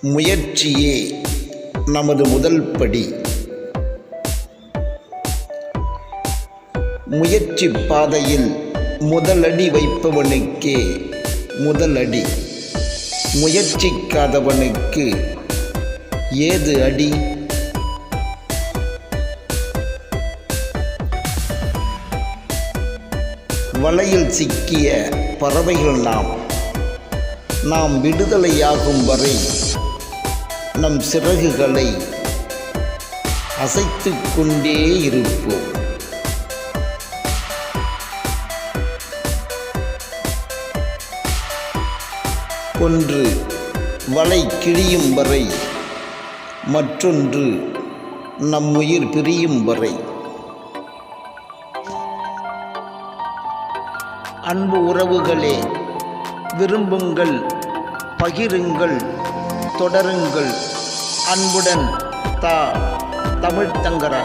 முயற்சியே நமது முதல் படி. முயற்சி பாதையில் முதலடி வைப்பவனுக்கே முதலடி முயற்சிக்காதவனுக்கு ஏது அடி? வலையில் சிக்கிய பறவைகள் நாம். நாம் விடுதலையாகும் வரை நம் சிறகுகளை அசைத்து கொண்டே இருப்போம். ஒன்று வலை கிழியும் வரை மற்றொன்று நம் உயிர் பிரியும் வரை. அன்பு உறவுகளே விரும்புங்கள் பகிருங்கள் தொடருங்கள். அன்புடன் தா தமிழ்த்தங்கரா